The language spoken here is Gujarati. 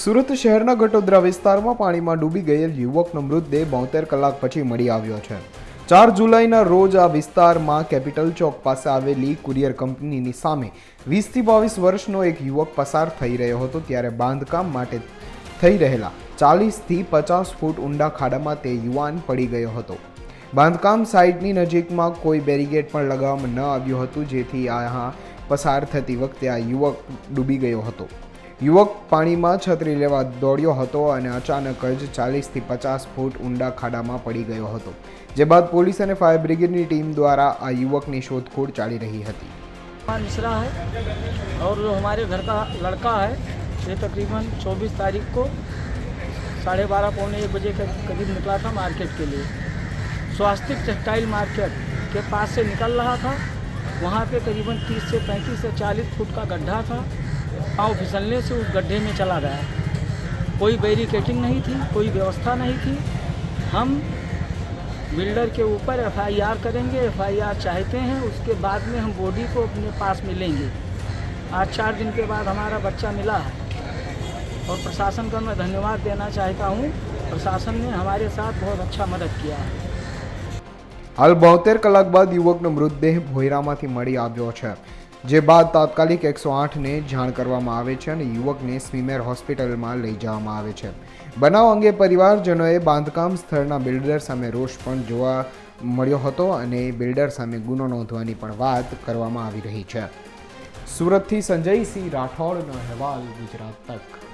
સુરત શહેરના ગટોદરા વિસ્તારમાં પાણીમાં ડૂબી ગયેલ યુવકનો મૃતદેહ બોતેર કલાક પછી મળી આવ્યો છે. ચાર જુલાઈના રોજ આ વિસ્તારમાં કેપિટલ ચોક પાસે આવેલી કુરિયર કંપનીની સામે વીસથી બાવીસ વર્ષનો એક યુવક પસાર થઈ રહ્યો હતો ત્યારે બાંધકામ માટે થઈ રહેલા ચાલીસથી પચાસ ફૂટ ઊંડા ખાડામાં તે યુવાન પડી ગયો હતો. બાંધકામ સાઇટની નજીકમાં કોઈ બેરિગેડ પણ લગાવવામાં ન આવ્યું હતું, જેથી આ પસાર થતી વખતે આ યુવક ડૂબી ગયો હતો. યુવક પાણીમાં છત્રી લેવા દોડ્યો હતો અને અચાનક જ ચાલીસથી પચાસ ફૂટ ઊંડા ખાડામાં પડી ગયો હતો જે બાદ પોલીસ અને ફાયર બ્રિગેડની ટીમ દ્વારા આ યુવકની શોધખોળ ચાલી રહી હતી मान मिश्रा है और जो हमारे घर का लड़का है ये तकरीबन 24 तारीख को साढ़े बारह पौने एक बजे के करीब निकला था मार्केट के लिए स्वास्तिक टेक्सटाइल मार्केट के पास से निकल रहा था वहाँ पे करीबन 30 से 35 से 40 फुट का गड्ढा था पाँव फिसलने से उस गड्ढे में चला गया कोई बैरिकेटिंग नहीं थी कोई व्यवस्था नहीं थी हम बिल्डर के ऊपर एफआईआर करेंगे एफआईआर चाहते हैं उसके बाद में हम बॉडी को अपने पास में लेंगे आज चार दिन के बाद हमारा बच्चा मिला है और प्रशासन का मैं धन्यवाद देना चाहता हूँ प्रशासन ने हमारे साथ बहुत अच्छा मदद किया है હાલ બોતેર કલાક બાદ યુવકનો મૃતદેહ ભોયરામાંથી મળી આવ્યો છે જે બાદ તાત્કાલિક એકસો આઠને જાણ કરવામાં આવે છે અને યુવકને સ્વિમેર હોસ્પિટલમાં લઈ જવામાં આવે છે. બનાવ અંગે પરિવારજનોએ બાંધકામ સ્થળના બિલ્ડર સામે રોષ પણ જોવા મળ્યો હતો અને બિલ્ડર સામે ગુનો નોંધવાની પણ વાત કરવામાં આવી રહી છે. સુરતથી સંજયસિંહ રાઠોડનો અહેવાલ ગુજરાત તક.